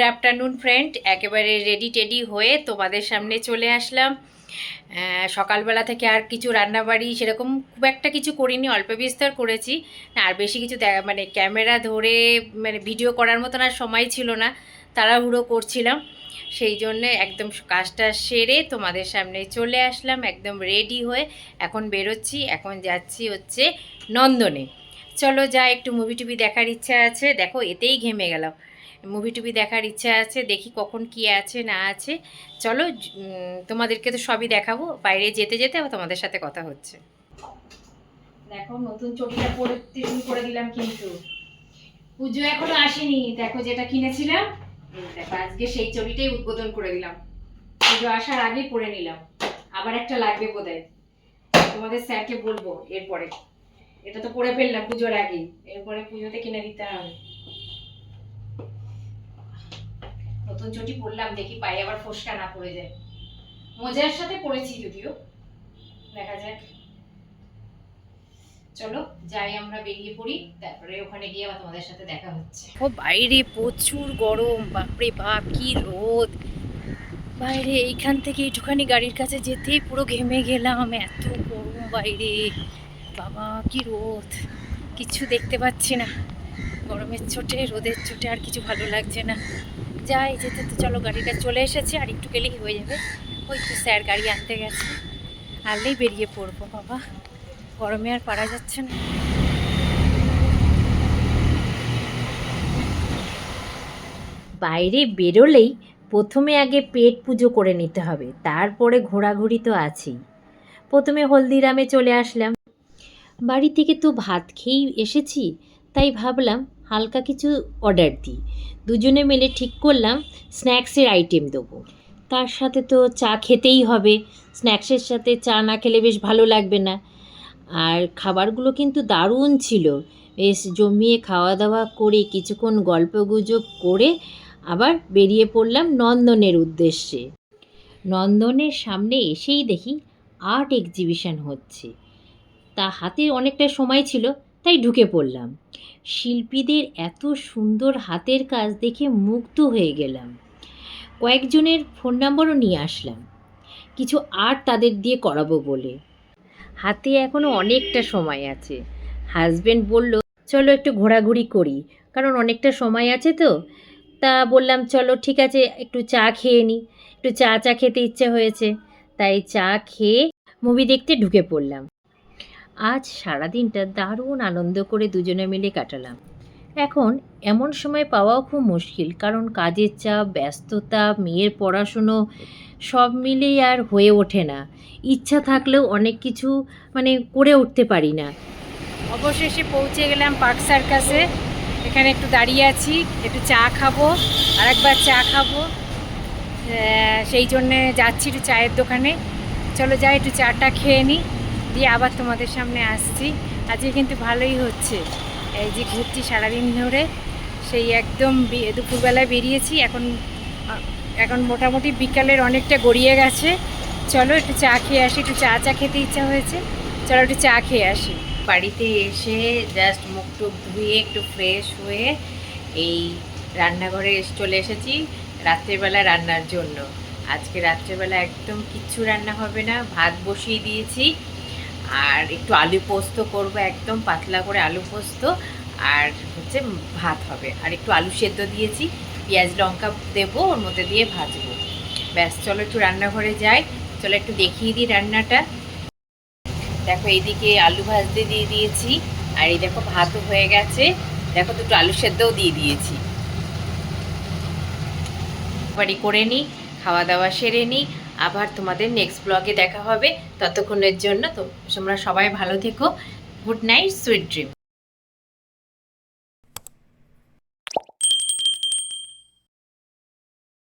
Good afternoon friend একেবারে ready teddy হয়ে তোমাদের সামনে চলে আসলাম। সকালবেলা থেকে আর কিছু রান্নাবাড়ি সেরকম খুব একটা কিছু করিনি, অল্প বিস্তর করেছি। আর বেশি কিছু মানে ক্যামেরা ধরে মানে ভিডিও করার মতন আর সময় ছিল না, তাড়াহুড়ো করছিলাম। সেই জন্য একদম কাজটা সেরে তোমাদের সামনে চলে আসলাম, একদম রেডি হয়ে এখন বেরোচ্ছি। এখন যাচ্ছি হচ্ছে নন্দনে। চলো যা একটু মুভি টুভি দেখার ইচ্ছা আছে। দেখো, এতেই ঘেমে গেলাম। মুভি টুভি দেখার ইচ্ছা আছে, দেখি কখন কি আছে, না আছে। চলো তোমাদেরকে তো সবই দেখাবো। বাইরে যেতে যেতে আবার তোমাদের সাথে কথা হচ্ছে। দেখো, নতুন চটিটা পরে করে দিলাম কিন্তু। পুজো এখনও আসেনি। দেখো, যেটা কিনেছিলাম দেখো, আজকে সেই চটিটাই উদ্বোধন করে দিলাম। পুজো আসার আগে পরে নিলাম। আবার একটা লাগবে বোধহয়। তোমাদের স্যারকে বলব এরপরে। এটা তো পরে ফেললাম পুজোর আগেই এরপরে পুজোতে কিনে দিতে হবে। নতুন চটি পরলাম, দেখি পায়ে আবার ফোসকা না পড়ে যায়। মজার সাথে পড়েছি যদিও। দেখা যাক। চলো, যাই আমরা বেরিয়ে পড়ি, তারপরে ওখানে গিয়ে আবার তোমাদের সাথে দেখা হচ্ছে। ও বাইরে প্রচুর গরম, বাপরে বাপ, কি রোদ। বাইরে এইখান থেকে একটুখানি গাড়ির কাছে যেতেই পুরো ঘেমে গেলাম, এত গরম বাইরে। বাবা, কি রোদ। কিছু দেখতে পাচ্ছি না। গরমের চোটে, রোদের চোটে আর কিছু ভালো লাগছে না। যাই, যেতে তো চলো, গাড়িটা চলে এসেছে, আর একটু গেলেই হয়ে যাবে। ওই তো স্যার গাড়ি আনতে গেছে। আনলেই বেরিয়ে পড়ব, বাবা। গরমে আর পারা যাচ্ছে না। বাইরে বেরোলেই প্রথমে আগে পেট পুজো করে নিতে হবে, তারপরে ঘোরাঘুরি তো আছেই। প্রথমে হলদিরামে চলে আসলাম। বাড়ি থেকে তো ভাত খেয়েই এসেছি, তাই ভাবলাম হালকা কিছু অর্ডার দিই। দুজনে মিলে ঠিক করলাম স্ন্যাক্সের আইটেম দেবো। তার সাথে তো চা খেতেই হবে স্ন্যাক্সের সাথে চা না খেলে বেশ ভালো লাগবে না। আর খাবারগুলো কিন্তু দারুণ ছিল। বেশ জমিয়ে খাওয়া দাওয়া করে কিছুক্ষণ গল্পগুজব করে আবার বেরিয়ে পড়লাম নন্দনের উদ্দেশ্যে। নন্দনের সামনে এসেই দেখি আর্ট এক্সিবিশন হচ্ছে। তা হাতে অনেকটা সময় ছিল, তাই ঢুকে পড়লাম। শিল্পীদের এত সুন্দর হাতের কাজ দেখে মুগ্ধ হয়ে গেলাম। কয়েকজনের ফোন নম্বরও নিয়ে আসলাম। কিছু আর্ট তাদের দিয়ে করাবো বলে। হাতে এখনও অনেকটা সময় আছে। হাজবেন্ড বলল, চলো একটু ঘোরাঘুরি করি। কারণ অনেকটা সময় আছে তো। তা বললাম, চলো, ঠিক আছে, একটু চা খেয়ে নিই একটু চা চা খেতে ইচ্ছে হয়েছে। তাই চা খেয়ে মুভি দেখতে ঢুকে পড়লাম। আজ সারাদিনটা দারুণ আনন্দ করে দুজনে মিলে কাটালাম। এখন এমন সময় পাওয়াও খুব মুশকিল, কারণ কাজের চাপ, ব্যস্ততা, মেয়ের পড়াশুনো, সব মিলেই আর হয়ে ওঠে না। ইচ্ছা থাকলেও অনেক কিছু মানে করে উঠতে পারি না। অবশেষে পৌঁছে গেলাম পার্ক সার্কাসে। এখানে একটু দাঁড়িয়ে আছি, একটু চা খাব আর একবার চা খাব। সেই জন্যে যাচ্ছি একটু চায়ের দোকানে। চলো যাই, একটু চাটা খেয়ে নিই দিয়ে আবার তোমাদের সামনে আসছি। আজকে কিন্তু ভালোই হচ্ছে। এই যে ঘুরছি সারাদিন ধরে সেই একদম দুপুরবেলায় বেরিয়েছি। এখন এখন মোটামুটি বিকালের অনেকটা গড়িয়ে গেছে। চলো একটু চা খেয়ে আসি। একটু চা চা খেতে ইচ্ছা হয়েছে। চলো একটু চা খেয়ে আসি। বাড়িতে এসে জাস্ট মুখ টুক ধুয়ে একটু ফ্রেশ হয়ে এই রান্নাঘরে চলে এসেছি রাত্রেবেলা রান্নার জন্য। আজকে রাত্রেবেলা একদম কিচ্ছু রান্না হবে না। ভাত বসিয়ে দিয়েছি। আর একটু আলু পোস্ত করব একদম, পাতলা করে আলু পোস্ত, আর হচ্ছে ভাত হবে। আর একটু আলু সেদ্ধ দিয়েছি, পেঁয়াজ, লঙ্কা দেবো, ওর মধ্যে দিয়ে ভাজবো। ব্যাস, চলো একটু রান্নাঘরে যাই। চলো একটু দেখিয়ে দিই রান্নাটা। দেখো, এইদিকে আলু ভাজতে দিয়ে দিয়েছি, আর এই দেখো ভাতও হয়ে গেছে। দেখো, দুটো আলু সেদ্ধও দিয়ে দিয়েছি। বাড়ি করে নিই খাওয়া দাওয়া সেরে নিই আবার তোমাদের নেক্সট ব্লগে দেখা হবে। ততক্ষণের জন্য তো তোমরা সবাই ভালো থেকো। Good night sweet dream